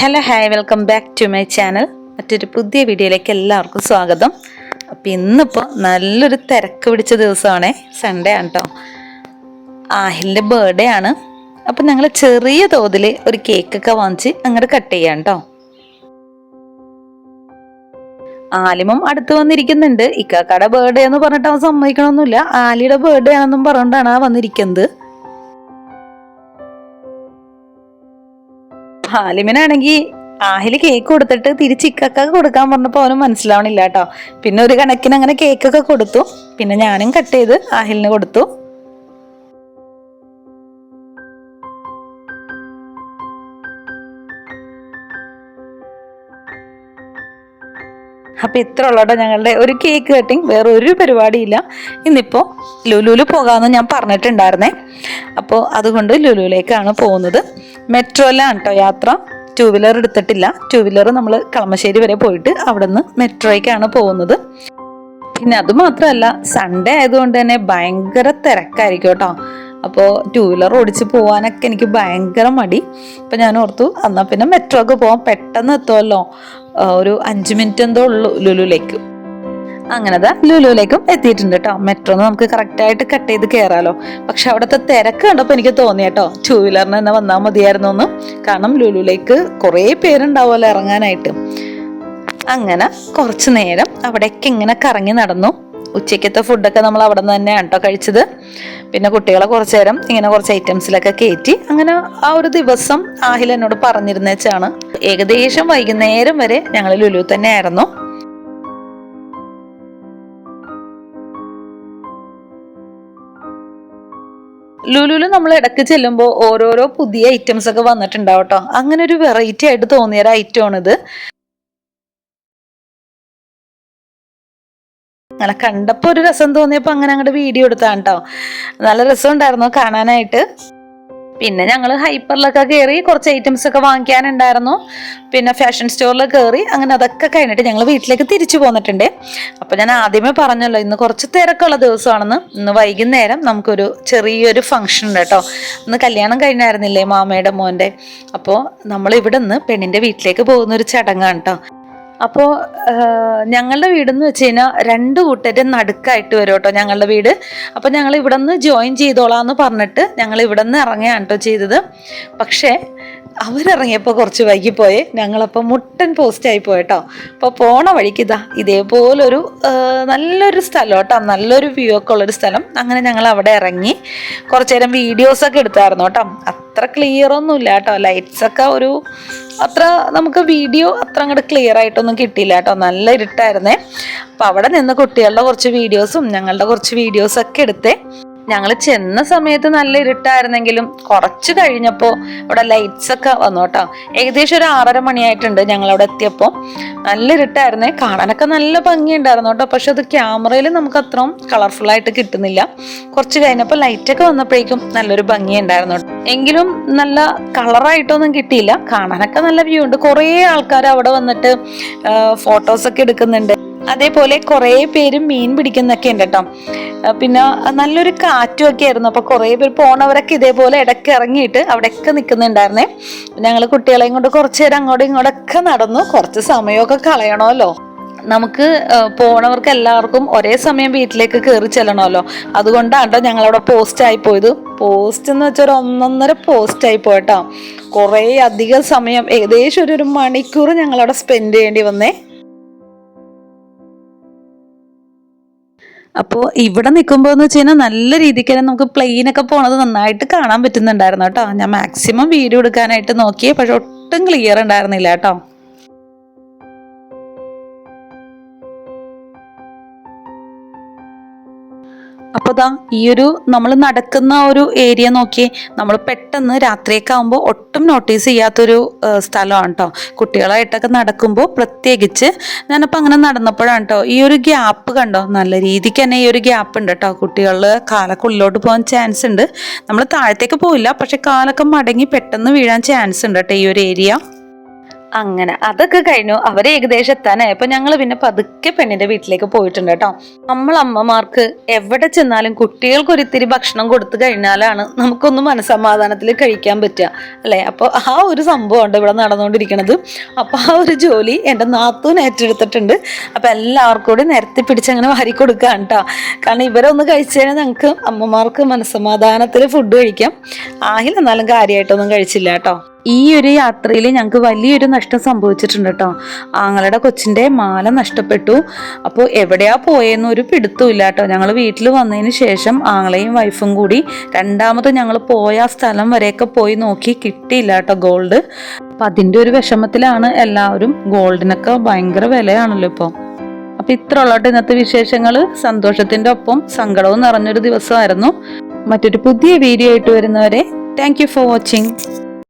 Hello hi welcome back to my channel മറ്റൊരു പുതിയ വീഡിയോയിലേക്ക് എല്ലാവർക്കും സ്വാഗതം. അപ്പം ഇന്നിപ്പോൾ നല്ലൊരു തിരക്ക് പിടിച്ച ദിവസമാണേ. സൺഡേ ആണ് കേട്ടോ ആഹിലിന്റെ ബർത്ത്ഡേ ആണ്. അപ്പം ഞങ്ങൾ ചെറിയ തോതിൽ ഒരു കേക്കൊക്കെ വാങ്ങിച്ച് അങ്ങോട്ട് കട്ട് ചെയ്യാം കേട്ടോ ആലിമും അടുത്ത് വന്നിരിക്കുന്നുണ്ട്. ഇക്കാക്കയുടെ ബർത്ത്ഡേ എന്ന് പറഞ്ഞിട്ട് അവൻ സമ്മതിക്കണമൊന്നുമില്ല. ആലിയുടെ ബർത്ത്ഡേ ആണെന്നും പറഞ്ഞുകൊണ്ടാണ് ആ വന്നിരിക്കുന്നത്. ഹാലിമിനാണെങ്കിൽ ആഹിൽ കേക്ക് കൊടുത്തിട്ട് തിരിച്ച് ഇക്കൊക്കെ കൊടുക്കാൻ പറഞ്ഞപ്പോൾ അവന് മനസ്സിലാവണില്ല കേട്ടോ പിന്നെ ഒരു കണക്കിന് അങ്ങനെ കേക്കൊക്കെ കൊടുത്തു. പിന്നെ ഞാനും കട്ട് ചെയ്ത് ആഹിലിന് കൊടുത്തു. അപ്പം ഇത്ര ഉള്ളട്ടോ ഞങ്ങളുടെ ഒരു കേക്ക് കട്ടിങ് വേറെ ഒരു പരിപാടിയില്ല. ഇന്നിപ്പോൾ ലുലുവിൽ പോകാമെന്ന് ഞാൻ പറഞ്ഞിട്ടുണ്ടായിരുന്നേ. അപ്പോൾ അതുകൊണ്ട് ലുലുവിലേക്കാണ് പോകുന്നത്. മെട്രോയിലാണ് കേട്ടോ യാത്ര. ടൂ വീലർ എടുത്തിട്ടില്ല. ടൂ വീലർ നമ്മൾ കളമശ്ശേരി വരെ പോയിട്ട് അവിടെ നിന്ന് മെട്രോയ്ക്കാണ് പോകുന്നത്. പിന്നെ അത് മാത്രമല്ല സൺഡേ ആയതുകൊണ്ട് തന്നെ ഭയങ്കര തിരക്കായിരിക്കും കേട്ടോ. അപ്പോൾ ടൂ വീലർ ഓടിച്ച് പോകാനൊക്കെ എനിക്ക് ഭയങ്കര മടി. അപ്പം ഞാൻ ഓർത്തു എന്നാൽ പിന്നെ മെട്രോ ഒക്കെ പോകാൻ പെട്ടെന്ന് എത്തുമല്ലോ ഒരു അഞ്ച് മിനിറ്റ് എന്തോ ഉള്ളൂ ലുലുലേക്ക്. അങ്ങനത്തെ ലുലുവിലേക്കും എത്തിയിട്ടുണ്ട് കേട്ടോ മെട്രോന്ന് നമുക്ക് കറക്റ്റായിട്ട് കട്ട് ചെയ്ത് കയറാലോ പക്ഷെ അവിടുത്തെ തിരക്ക് കണ്ടപ്പോൾ എനിക്ക് തോന്നി കേട്ടോ ടൂ വീലറിന് തന്നെ വന്നാൽ മതിയായിരുന്നു എന്ന്. കാരണം ലുലുവിലേക്ക് കുറേ പേരുണ്ടാവുമല്ലോ ഇറങ്ങാനായിട്ട്. അങ്ങനെ കുറച്ച് നേരം അവിടേക്ക് ഇങ്ങനെ കറങ്ങി നടന്നു. ഉച്ചയ്ക്കത്തെ ഫുഡൊക്കെ നമ്മൾ അവിടെ നിന്ന് തന്നെയാണ് കേട്ടോ കഴിച്ചത്. പിന്നെ കുട്ടികളെ കുറച്ച് നേരം ഇങ്ങനെ കുറച്ച് ഐറ്റംസിലൊക്കെ കയറ്റി അങ്ങനെ ആ ഒരു ദിവസം ആഹിൽ എന്നോട് പറഞ്ഞിരുന്നേച്ചാണ്. ഏകദേശം വൈകുന്നേരം വരെ ഞങ്ങൾ ലുലു തന്നെ ആയിരുന്നു ലുലുവിൽ നമ്മൾ ഇടയ്ക്ക് ചെല്ലുമ്പോൾ ഓരോരോ പുതിയ ഐറ്റംസ് ഒക്കെ വന്നിട്ടുണ്ടാവും കേട്ടോ. അങ്ങനെ ഒരു വെറൈറ്റി ആയിട്ട് തോന്നിയ ഒരു ഐറ്റമാണിത് അങ്ങനെ കണ്ടപ്പോൾ ഒരു രസം തോന്നിയപ്പോൾ അങ്ങനെ അങ്ങോട്ട് വീഡിയോ എടുത്താണ് കേട്ടോ നല്ല രസം ഉണ്ടായിരുന്നു കാണാനായിട്ട്. പിന്നെ ഞങ്ങൾ ഹൈപ്പറിലൊക്കെ കയറി കുറച്ച് ഐറ്റംസ് ഒക്കെ വാങ്ങിക്കാനുണ്ടായിരുന്നു. പിന്നെ ഫാഷൻ സ്റ്റോറിൽ കയറി അങ്ങനെ അതൊക്കെ കഴിഞ്ഞിട്ട് ഞങ്ങൾ വീട്ടിലേക്ക് തിരിച്ചു പോന്നിട്ടുണ്ട്. അപ്പോൾ ഞാൻ ആദ്യമേ പറഞ്ഞല്ലോ ഇന്ന് കുറച്ച് തിരക്കുള്ള ദിവസമാണെന്ന്. ഇന്ന് വൈകുന്നേരം നമുക്കൊരു ചെറിയൊരു ഫംഗ്ഷൻ ഉണ്ട് കേട്ടോ. ഇന്ന് കല്യാണം കഴിഞ്ഞായിരുന്നില്ലേ മാമയുടെ മോന്റെ? അപ്പോൾ നമ്മൾ ഇവിടെ നിന്ന് പെണ്ണിന്റെ വീട്ടിലേക്ക് പോകുന്ന ഒരു ചടങ്ങാണ് കേട്ടോ. അപ്പോൾ ഞങ്ങളുടെ വീടെന്ന് വെച്ച് കഴിഞ്ഞാൽ രണ്ട് കൂട്ടരും നടുക്കായിട്ട് വരും കേട്ടോ ഞങ്ങളുടെ വീട്. അപ്പോൾ ഞങ്ങൾ ഇവിടെ നിന്ന് ജോയിൻ ചെയ്തോളാം എന്ന് പറഞ്ഞിട്ട് ഞങ്ങൾ ഇവിടെ നിന്ന് ഇറങ്ങുകയാണ് കേട്ടോ ചെയ്തത്. പക്ഷേ അവരിറങ്ങിയപ്പോൾ കുറച്ച് വൈകിപ്പോയി ഞങ്ങളപ്പോൾ മുട്ടൻ പോസ്റ്റായി പോയിട്ടോ അപ്പോൾ പോണ വഴിക്ക് ഇതാ ഇതേപോലൊരു നല്ലൊരു സ്ഥലം കേട്ടോ. നല്ലൊരു വ്യൂ ഒക്കെ ഉള്ളൊരു സ്ഥലം. അങ്ങനെ ഞങ്ങൾ അവിടെ ഇറങ്ങി. കുറച്ചു നേരം വീഡിയോസൊക്കെ എടുത്തായിരുന്നു കേട്ടോ. അത്ര ക്ലിയർ ഒന്നും ഇല്ല കേട്ടോ. ലൈറ്റ്സ് ഒക്കെ ഒരു അത്ര നമുക്ക് വീഡിയോ അത്ര അങ്ങോട്ട് ക്ലിയർ ആയിട്ടൊന്നും കിട്ടിയില്ല കേട്ടോ. നല്ല ഇരുട്ടായിരുന്നേ. അപ്പം അവിടെ നിന്ന് കുട്ടികളുടെ കുറച്ച് വീഡിയോസും ഞങ്ങളുടെ കുറച്ച് വീഡിയോസൊക്കെ എടുത്തേ. ഞങ്ങൾ ചെന്ന സമയത്ത് നല്ല ഇരുട്ടായിരുന്നെങ്കിലും കുറച്ച് കഴിഞ്ഞപ്പോൾ ഇവിടെ ലൈറ്റ്സ് ഒക്കെ വന്നു കേട്ടോ. ഏകദേശം ഒരു ആറര മണിയായിട്ടുണ്ട് ഞങ്ങൾ അവിടെ എത്തിയപ്പോൾ നല്ല ഇരുട്ടായിരുന്നേ. കാണാനൊക്കെ നല്ല ഭംഗിയുണ്ടായിരുന്നു കേട്ടോ. പക്ഷെ അത് ക്യാമറയിൽ നമുക്ക് അത്രയും കളർഫുൾ ആയിട്ട് കിട്ടുന്നില്ല. കുറച്ച് കഴിഞ്ഞപ്പോൾ ലൈറ്റൊക്കെ വന്നപ്പോഴേക്കും നല്ലൊരു ഭംഗിയുണ്ടായിരുന്നു കേട്ടോ. എങ്കിലും നല്ല കളറായിട്ടൊന്നും കിട്ടിയില്ല. കാണാനൊക്കെ നല്ല വ്യൂ ഉണ്ട്. കുറേ ആൾക്കാർ അവിടെ വന്നിട്ട് ഫോട്ടോസൊക്കെ എടുക്കുന്നുണ്ട്. അതേപോലെ കുറേ പേര് മീൻ പിടിക്കുന്നൊക്കെ ഉണ്ട് കേട്ടോ. പിന്നെ നല്ലൊരു കാറ്റും ഒക്കെ ആയിരുന്നു. അപ്പോൾ കുറേ പേര് പോണവരൊക്കെ ഇതേപോലെ ഇടയ്ക്ക് ഇറങ്ങിയിട്ട് അവിടെയൊക്കെ നിൽക്കുന്നുണ്ടായിരുന്നേ ഞങ്ങൾ കുട്ടികളെയും കൊണ്ട് കുറച്ച് നേരം അങ്ങോട്ടും ഇങ്ങോട്ടൊക്കെ നടന്നു. കുറച്ച് സമയമൊക്കെ കളയണമല്ലോ. നമുക്ക് പോണവർക്ക് എല്ലാവർക്കും ഒരേ സമയം വീട്ടിലേക്ക് കയറി ചെല്ലണമല്ലോ. അതുകൊണ്ടാണ് കേട്ടോ ഞങ്ങളവിടെ പോസ്റ്റ് ആയി പോയത്. പോസ്റ്റ് എന്ന് വെച്ചാൽ ഒരു ഒന്നൊന്നര പോസ്റ്റ് ആയി പോയിട്ടോ. കുറേ അധികം സമയം ഏകദേശം ഒരു ഒരു മണിക്കൂർ ഞങ്ങളവിടെ സ്പെൻഡ് ചെയ്യേണ്ടി വന്നേ. അപ്പോൾ ഇവിടെ നിൽക്കുമ്പോൾ എന്ന് വെച്ച് കഴിഞ്ഞാൽ നല്ല രീതിക്ക് തന്നെ നമുക്ക് പ്ലെയിനൊക്കെ പോണത് നന്നായിട്ട് കാണാൻ പറ്റുന്നുണ്ടായിരുന്നു കേട്ടോ. ഞാൻ മാക്സിമം വീഡിയോ എടുക്കാനായിട്ട് നോക്കിയേ പക്ഷെ ഒട്ടും ക്ലിയർ ഉണ്ടായിരുന്നില്ല കേട്ടോ. അപ്പോൾ ദാ ഈ ഒരു നമ്മൾ നടക്കുന്ന ഒരു ഏരിയ നോക്കി നമ്മൾ പെട്ടെന്ന് രാത്രിയൊക്കെ ആകുമ്പോൾ ഒട്ടും നോട്ടീസ് ചെയ്യാത്തൊരു സ്ഥലമാണ് കേട്ടോ കുട്ടികളായിട്ടൊക്കെ നടക്കുമ്പോൾ പ്രത്യേകിച്ച് ഞാനപ്പോൾ അങ്ങനെ നടന്നപ്പോഴാണ് കേട്ടോ ഈ ഒരു ഗ്യാപ്പ് കണ്ടോ? നല്ല രീതിക്ക് തന്നെ ഈ ഒരു ഗ്യാപ്പ് ഉണ്ട് കേട്ടോ കുട്ടികളിൽ കാലൊക്കെ ഉള്ളിലോട്ട് പോകാൻ ചാൻസ് ഉണ്ട്. നമ്മൾ താഴത്തേക്ക് പോയില്ല പക്ഷെ കാലൊക്കെ മടങ്ങി പെട്ടെന്ന് വീഴാൻ ചാൻസ് ഉണ്ട് കേട്ടോ ഈ ഒരു ഏരിയ അങ്ങനെ അതൊക്കെ കഴിഞ്ഞു. അവർ ഏകദേശം എത്താനായി. അപ്പൊ ഞങ്ങൾ പിന്നെ പതുക്കെ പെണ്ണിന്റെ വീട്ടിലേക്ക് പോയിട്ടുണ്ട് കേട്ടോ. നമ്മൾ അമ്മമാർക്ക് എവിടെ ചെന്നാലും കുട്ടികൾക്ക് ഒരിത്തിരി ഭക്ഷണം കൊടുത്തു കഴിഞ്ഞാലാണ് നമുക്കൊന്ന് മനസമാധാനത്തിൽ കഴിക്കാൻ പറ്റുക. അല്ലെ? അപ്പോൾ ആ ഒരു സംഭവം ഉണ്ട് ഇവിടെ നടന്നുകൊണ്ടിരിക്കുന്നത് അപ്പൊ ആ ഒരു ജോലി എന്റെ നാത്തൂൻ ഏറ്റെടുത്തിട്ടുണ്ട്. അപ്പൊ എല്ലാവർക്കും കൂടി നിരത്തി പിടിച്ച് അങ്ങനെ വാരി കൊടുക്കുകയാണ് കേട്ടോ. കാരണം ഇവരൊന്ന് കഴിച്ചു കഴിഞ്ഞാൽ ഞങ്ങൾക്ക് അമ്മമാർക്ക് മനസമാധാനത്തിൽ ഫുഡ് കഴിക്കാം. ആഹിൽ എന്നാലും കാര്യമായിട്ടൊന്നും കഴിച്ചില്ല കേട്ടോ. ഈ ഒരു യാത്രയിൽ ഞങ്ങൾക്ക് വലിയൊരു നഷ്ടം സംഭവിച്ചിട്ടുണ്ട് കേട്ടോ. ആങ്ങളുടെ കൊച്ചിന്റെ മാല നഷ്ടപ്പെട്ടു. അപ്പോൾ എവിടെയാ പോയെന്ന് ഒരു പിടുത്തമില്ല കേട്ടോ. ഞങ്ങൾ വീട്ടിൽ വന്നതിന് ശേഷം ആങ്ങളെയും വൈഫും കൂടി രണ്ടാമത് ഞങ്ങൾ പോയ സ്ഥലം വരെയൊക്കെ പോയി നോക്കി കിട്ടിയില്ല കേട്ടോ ഗോൾഡ്. അപ്പം അതിന്റെ ഒരു വിഷമത്തിലാണ് എല്ലാവരും ഗോൾഡിനൊക്കെ ഭയങ്കര വിലയാണല്ലോ ഇപ്പോൾ. അപ്പം ഇത്ര ഉള്ളട്ടെ ഇന്നത്തെ വിശേഷങ്ങൾ. സന്തോഷത്തിന്റെ ഒപ്പം സങ്കടവും നിറഞ്ഞൊരു ദിവസമായിരുന്നു. മറ്റൊരു പുതിയ വീഡിയോ ആയിട്ട് വരുന്നവരെ താങ്ക് ഫോർ വാച്ചിങ്